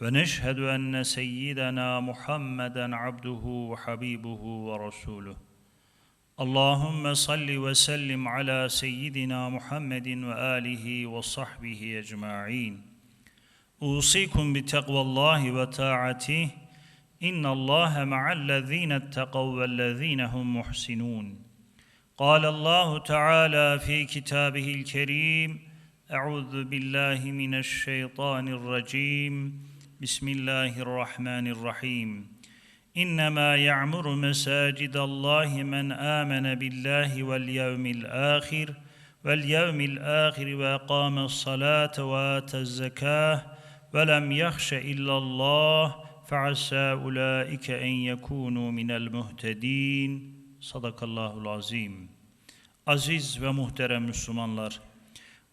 ونشهد ان سيدنا محمدا عبده وحبيبه ورسوله اللهم صل وسلم على سيدنا محمد واله وصحبه اجمعين اوصيكم بتقوى الله وطاعته ان الله مع الذين اتقوا والذين هم محسنون قال الله تعالى في كتابه الكريم اعوذ بالله من الشيطان الرجيم بسم الله الرحمن الرحيم انما يعمر مساجد الله من امن بالله واليوم الاخر واليوم الاخر واقام الصلاه واتى الزكاه ولم يخش الا الله فعسى اولئك ان يكونوا من المهتدين Sadakallahul azim. Aziz ve muhterem Müslümanlar,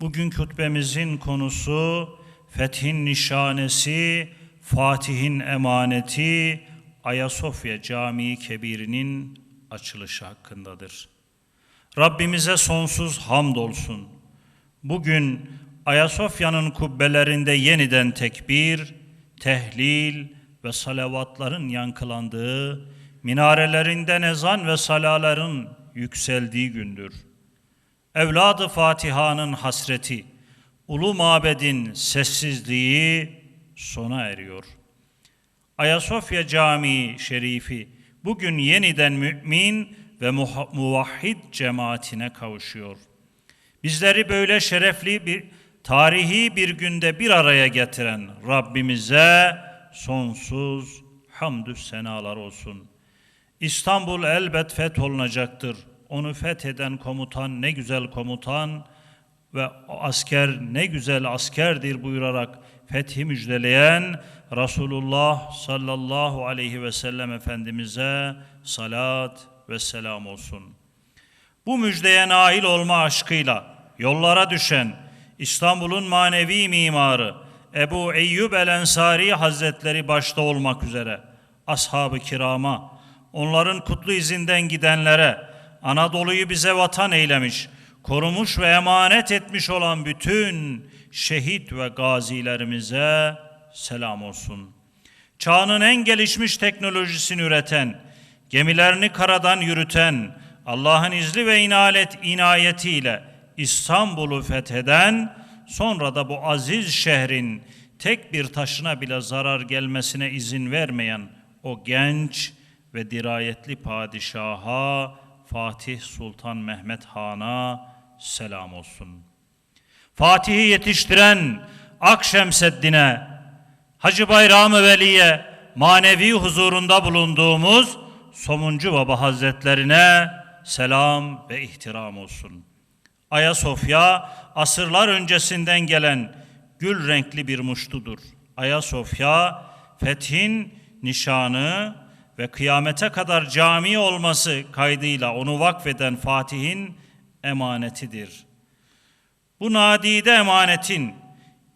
bugün hutbemizin konusu Fethin nişanesi, Fatih'in emaneti, Ayasofya Camii Kebiri'nin açılışı hakkındadır. Rabbimize sonsuz hamdolsun. Bugün Ayasofya'nın kubbelerinde yeniden tekbir, tehlil ve salavatların yankılandığı, minarelerinde ezan ve salaların yükseldiği gündür. Evladı Fatiha'nın hasreti, ulu mabedin sessizliği sona eriyor. Ayasofya Camii Şerifi bugün yeniden mümin ve muvahhid cemaatine kavuşuyor. Bizleri böyle şerefli bir tarihi bir günde bir araya getiren Rabbimize sonsuz hamdü senalar olsun. İstanbul elbet fetholunacaktır. Onu fetheden komutan ne güzel komutan ve asker ne güzel askerdir buyurarak fethi müjdeleyen Resulullah sallallahu aleyhi ve sellem Efendimiz'e salat ve selam olsun. Bu müjdeye nail olma aşkıyla yollara düşen İstanbul'un manevi mimarı Ebu Eyyub el Ensari Hazretleri başta olmak üzere ashab-ı kirama, onların kutlu izinden gidenlere, Anadolu'yu bize vatan eylemiş, korumuş ve emanet etmiş olan bütün şehit ve gazilerimize selam olsun. Çağının en gelişmiş teknolojisini üreten, gemilerini karadan yürüten, Allah'ın izni ve inalet inayetiyle İstanbul'u fetheden, sonra da bu aziz şehrin tek bir taşına bile zarar gelmesine izin vermeyen o genç ve dirayetli padişaha Fatih Sultan Mehmet Han'a selam olsun. Fatih'i yetiştiren Akşemseddin'e, Hacı Bayram-ı Veli'ye manevi huzurunda bulunduğumuz Somuncu Baba Hazretlerine selam ve ihtiram olsun. Ayasofya asırlar öncesinden gelen gül renkli bir muştudur. Ayasofya fethin nişanı ve kıyamete kadar cami olması kaydıyla onu vakfeden Fatih'in emanetidir. Bu nadide emanetin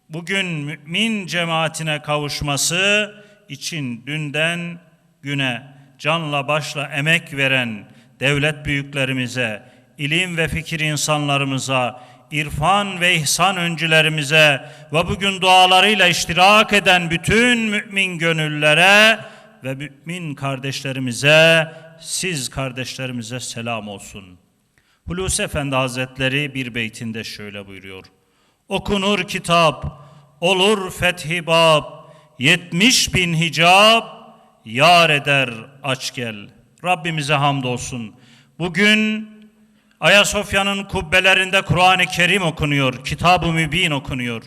bugün mümin cemaatine kavuşması için dünden güne canla başla emek veren devlet büyüklerimize, ilim ve fikir insanlarımıza, irfan ve ihsan öncülerimize ve bugün dualarıyla iştirak eden bütün mümin gönüllere ve mümin kardeşlerimize, siz kardeşlerimize selam olsun. Hulusi Efendi Hazretleri bir beytinde şöyle buyuruyor. Okunur kitap, olur fethi bab, yetmiş bin hicab, yar eder aç gel. Rabbimize hamdolsun. Bugün Ayasofya'nın kubbelerinde Kur'an-ı Kerim okunuyor, Kitab-ı Mübin okunuyor.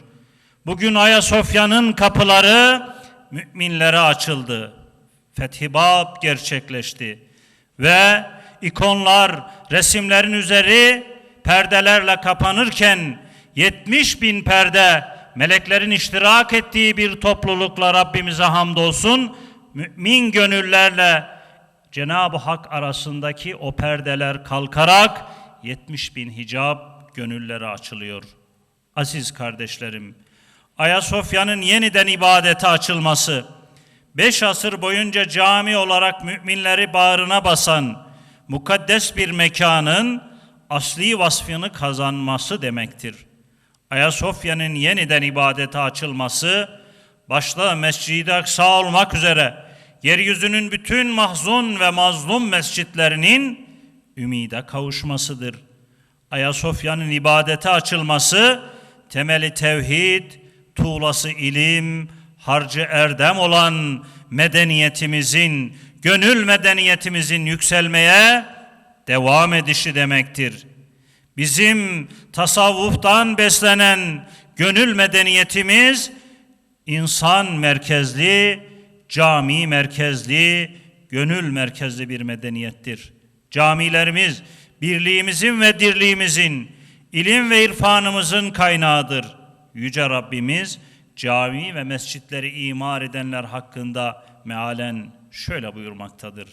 Bugün Ayasofya'nın kapıları müminlere açıldı. Fethibab gerçekleşti. Ve ikonlar, resimlerin üzeri perdelerle kapanırken 70 bin perde meleklerin iştirak ettiği bir toplulukla Rabbimize hamdolsun mümin gönüllerle Cenab-ı Hak arasındaki o perdeler kalkarak 70 bin hicap gönülleri açılıyor. Aziz kardeşlerim, Ayasofya'nın yeniden ibadete açılması, beş asır boyunca cami olarak müminleri bağrına basan mukaddes bir mekanın asli vasfını kazanması demektir. Ayasofya'nın yeniden ibadete açılması, başta Mescid-i Aksa olmak üzere yeryüzünün bütün mahzun ve mazlum mescitlerinin ümide kavuşmasıdır. Ayasofya'nın ibadete açılması, temeli tevhid, tuğlası ilim, harcı erdem olan medeniyetimizin, gönül medeniyetimizin yükselmeye devam edişi demektir. Bizim tasavvuftan beslenen gönül medeniyetimiz insan merkezli, cami merkezli, gönül merkezli bir medeniyettir. Camilerimiz birliğimizin ve dirliğimizin, ilim ve irfanımızın kaynağıdır. Yüce Rabbimiz cami ve mescitleri imar edenler hakkında mealen şöyle buyurmaktadır.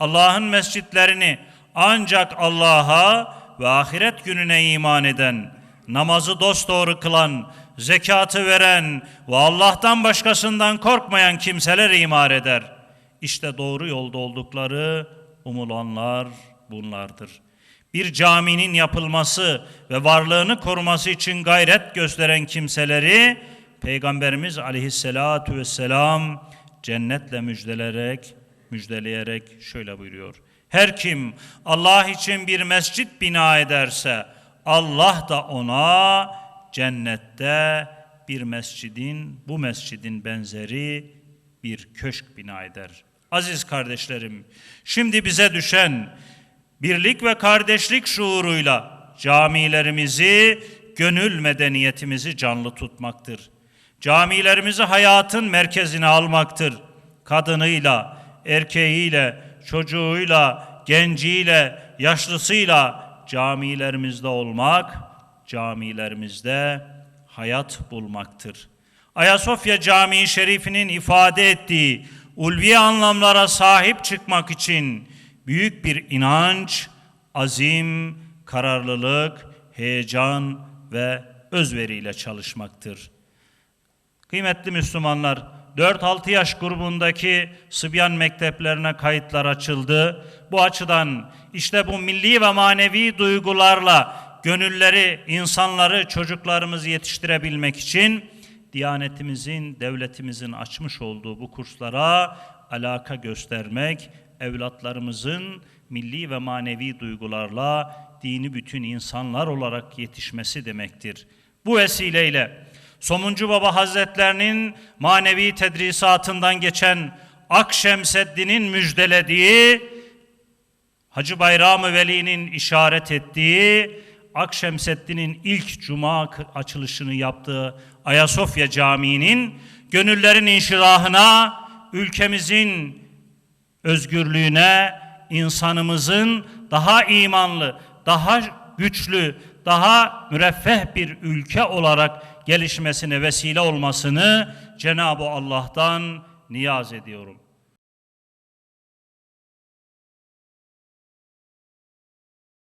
Allah'ın mescitlerini ancak Allah'a ve ahiret gününe iman eden, namazı dosdoğru kılan, zekatı veren ve Allah'tan başkasından korkmayan kimseler imar eder. İşte doğru yolda oldukları umulanlar bunlardır. Bir caminin yapılması ve varlığını koruması için gayret gösteren kimseleri Peygamberimiz aleyhissalatu vesselam cennetle müjdelerek, müjdeleyerek şöyle buyuruyor. Her kim Allah için bir mescit bina ederse Allah da ona cennette bir mescidin, bu mescidin benzeri bir köşk bina eder. Aziz kardeşlerim, şimdi bize düşen birlik ve kardeşlik şuuruyla camilerimizi, gönül medeniyetimizi canlı tutmaktır. Camilerimizi hayatın merkezine almaktır. Kadınıyla, erkeğiyle, çocuğuyla, genciyle, yaşlısıyla camilerimizde olmak, camilerimizde hayat bulmaktır. Ayasofya Camii Şerifinin ifade ettiği ulvi anlamlara sahip çıkmak için büyük bir inanç, azim, kararlılık, heyecan ve özveriyle çalışmaktır. Kıymetli Müslümanlar, 4-6 yaş grubundaki Sıbyan mekteplerine kayıtlar açıldı. Bu açıdan işte bu milli ve manevi duygularla gönülleri, insanları, çocuklarımızı yetiştirebilmek için Diyanetimizin, devletimizin açmış olduğu bu kurslara alaka göstermek, evlatlarımızın milli ve manevi duygularla dini bütün insanlar olarak yetişmesi demektir. Bu vesileyle Somuncu Baba Hazretlerinin manevi tedrisatından geçen Akşemseddin'in müjdelediği, Hacı Bayram-ı Veli'nin işaret ettiği, Akşemseddin'in ilk cuma açılışını yaptığı Ayasofya Camii'nin gönüllerin inşirahına, ülkemizin özgürlüğüne, insanımızın daha imanlı, daha güçlü, daha müreffeh bir ülke olarak gelişmesine vesile olmasını Cenab-ı Allah'tan niyaz ediyorum.